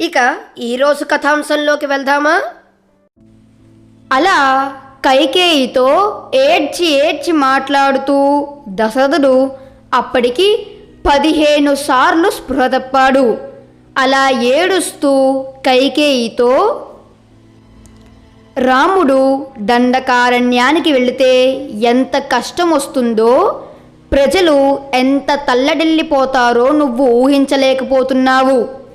ఇక ఈరోజు కథాంశంలోకి వెళ్దామా? అలా కైకేయితో ఏడ్చి ఏడ్చి మాట్లాడుతూ దశరథుడు అప్పటికి పదిహేను సార్లు స్పృహ తప్పాడు. అలా ఏడుస్తూ కైకేయితో రాముడు దండకారణ్యానికి వెళితే ఎంత కష్టం వస్తుందో ప్రజలు ఎంత తల్లడిల్లిపోతారో నువ్వు ఊహించలేకపోతున్నావు.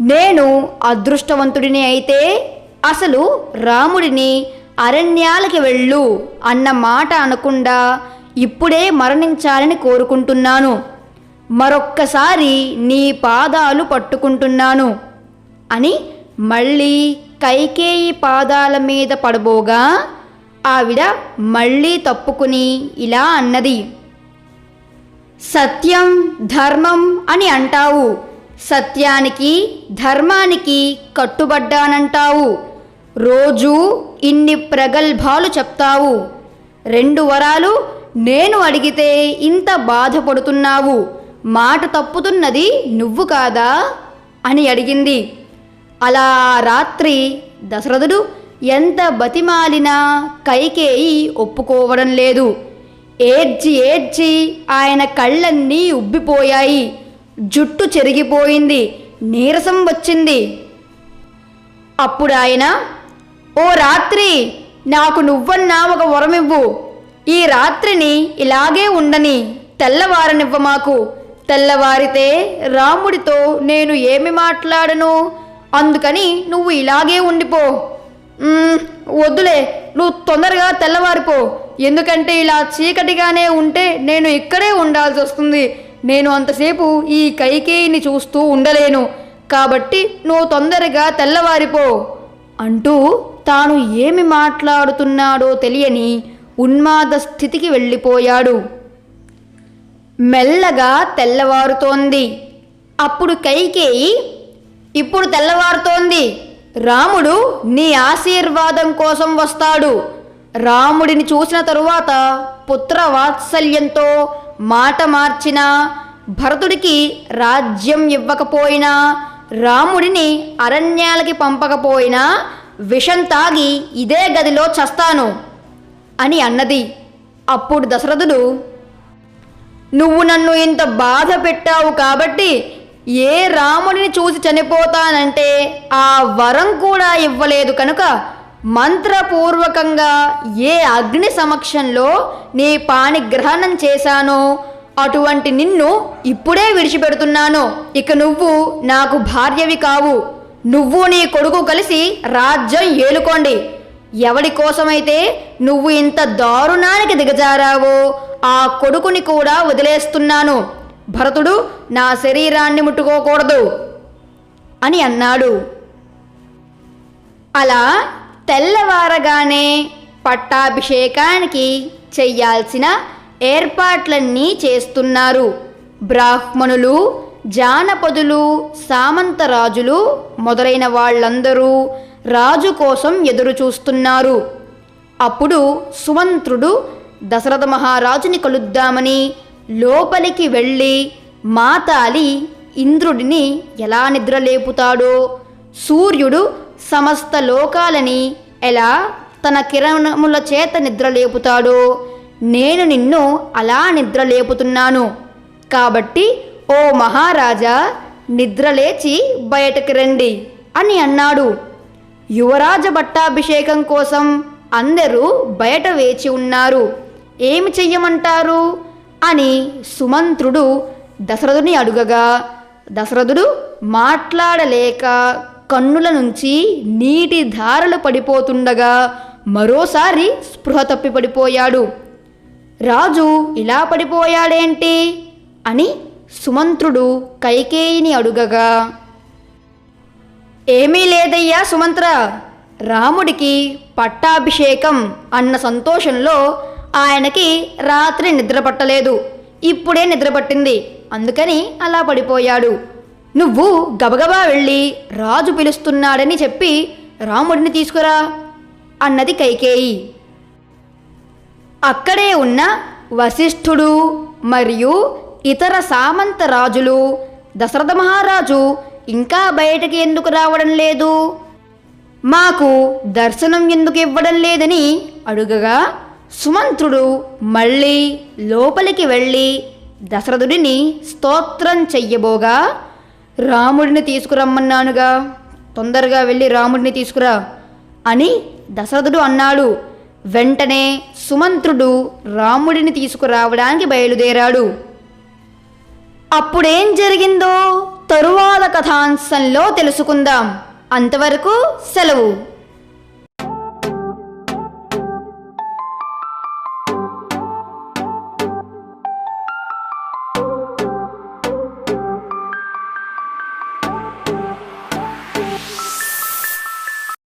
నేను అదృష్టవంతుడిని అయితే అసలు రాముడిని అరణ్యాలకి వెళ్ళు అన్న మాట అనకుండా ఇప్పుడే మరణించాలని కోరుకుంటున్నాను. మరొక్కసారి నీ పాదాలు పట్టుకుంటున్నాను. అని మళ్ళీ కైకేయి పాదాల మీద పడబోగా ఆవిడ మళ్ళీ తప్పుకుని ఇలా అన్నది. సత్యం ధర్మం అని అంటావు. సత్యానికి ధర్మానికి కట్టుబడ్డానంటావు. రోజూ ఇన్ని ప్రగల్భాలు చెప్తావు. రెండు వరాలు నేను అడిగితే ఇంత బాధపడుతున్నావు. మాట తప్పుతున్నది నువ్వు కాదా? అని అడిగింది. అలా రాత్రి దశరథుడు ఎంత బతిమాలినా కైకేయి ఒప్పుకోవడం లేదు. ఏడ్చి ఏడ్చి ఆయన కళ్ళన్నీ ఉబ్బిపోయాయి. జుట్టు చెరిగిపోయింది నీరసం వచ్చింది. అప్పుడు ఆయన ఓ రాత్రి నాకు నువ్వన్నా ఒక వరమివ్వు. ఈ రాత్రిని ఇలాగే ఉండని తెల్లవారనివ్వ మాకు. తెల్లవారితే రాముడితో నేను ఏమి మాట్లాడను? అందుకని నువ్వు ఇలాగే ఉండిపో. వద్దులే నువ్వు తొందరగా తెల్లవారిపో. ఎందుకంటే ఇలా చీకటిగానే ఉంటే నేను ఇక్కడే ఉండాల్సి వస్తుంది నేను అంతసేపు ఈ కైకేయిని చూస్తూ ఉండలేను. కాబట్టి నువ్వు తొందరగా తెల్లవారిపో. అంటూ తాను ఏమి మాట్లాడుతున్నాడో తెలియని ఉన్మాద స్థితికి వెళ్ళిపోయాడు. మెల్లగా తెల్లవారుతోంది. అప్పుడు కైకేయి ఇప్పుడు తెల్లవారుతోంది. రాముడు నీ ఆశీర్వాదం కోసం వస్తాడు. రాముడిని చూసిన తరువాత పుత్ర వాత్సల్యంతో మాట మార్చినా భరతుడికి రాజ్యం ఇవ్వకపోయినా రాముడిని అరణ్యాలకి పంపకపోయినా విషం తాగి ఇదే గదిలో చస్తాను అని అన్నది. అప్పుడు దశరథుడు నువ్వు నన్ను ఇంత బాధ పెట్టావు కాబట్టి ఏ రాముడిని చూసి చనిపోతానంటే ఆ వరం కూడా ఇవ్వలేదు కనుక మంత్రపూర్వకంగా ఏ అగ్ని సమక్షంలో నీ పాణిగ్రహణం చేశానో అటువంటి నిన్ను ఇప్పుడే విడిచిపెడుతున్నాను. ఇక నువ్వు నాకు భార్యవి కావు. నువ్వు నీ కొడుకు కలిసి రాజ్యం ఏలుకోండి. ఎవడి కోసమైతే నువ్వు ఇంత దారుణానికి దిగజారావో ఆ కొడుకుని కూడా వదిలేస్తున్నాను. భరతుడు నా శరీరాన్ని ముట్టుకోకూడదు అని అన్నాడు. అలా తెల్లవారగానే పట్టాభిషేకానికి చెయ్యాల్సిన ఏర్పాట్లన్నీ చేస్తున్నారు. బ్రాహ్మణులు జానపదులు సామంతరాజులు మొదలైన వాళ్ళందరూ రాజు కోసం ఎదురు చూస్తున్నారు అప్పుడు సుమంత్రుడు దశరథ మహారాజుని కలుద్దామని లోపలికి వెళ్ళి మాతాలి ఇంద్రుడిని ఎలా నిద్రలేపుతాడో సూర్యుడు సమస్త లోకాలని ఎలా తన కిరణముల చేత నిద్రలేపుతాడో నేను నిన్ను అలా నిద్రలేపుతున్నాను. కాబట్టి ఓ మహారాజా నిద్రలేచి బయటకు రండి అని అన్నాడు. యువరాజ పట్టాభిషేకం కోసం అందరూ బయట వేచి ఉన్నారు. ఏమి చెయ్యమంటారు? అని సుమంత్రుడు దశరథుని అడుగగా దశరథుడు మాట్లాడలేక కన్నుల నుంచి నీటి ధారలు పడిపోతుండగా మరోసారి స్పృహ తప్పి పడిపోయాడు. రాజు ఇలా పడిపోయాడేంటి? అని సుమంత్రుడు కైకేయిని అడుగగా ఏమీ లేదయ్యా సుమంత్ర రాముడికి పట్టాభిషేకం అన్న సంతోషంలో ఆయనకి రాత్రి నిద్ర పట్టలేదు. ఇప్పుడే నిద్ర పట్టింది. అందుకని అలా పడిపోయాడు. నువ్వు గబగబా వెళ్ళి రాజు పిలుస్తున్నాడని చెప్పి రాముడిని తీసుకురా అన్నది కైకేయి. అక్కడే ఉన్న వశిష్ఠుడు మరియు ఇతర సామంత రాజులు దశరథ మహారాజు ఇంకా బయటకి ఎందుకు రావడం లేదు? మాకు దర్శనం ఎందుకు ఇవ్వడం లేదని అడుగగా సుమంత్రుడు మళ్ళీ లోపలికి వెళ్ళి దశరథుడిని స్తోత్రం చెయ్యబోగా రాముడిని తీసుకురమ్మన్నానుగా. తొందరగా వెళ్ళి రాముడిని తీసుకురా అని దశరథుడు అన్నాడు. వెంటనే సుమంత్రుడు రాముడిని తీసుకురావడానికి బయలుదేరాడు. అప్పుడేం జరిగిందో తరువాత కథాంశంలో తెలుసుకుందాం. అంతవరకు సెలవు.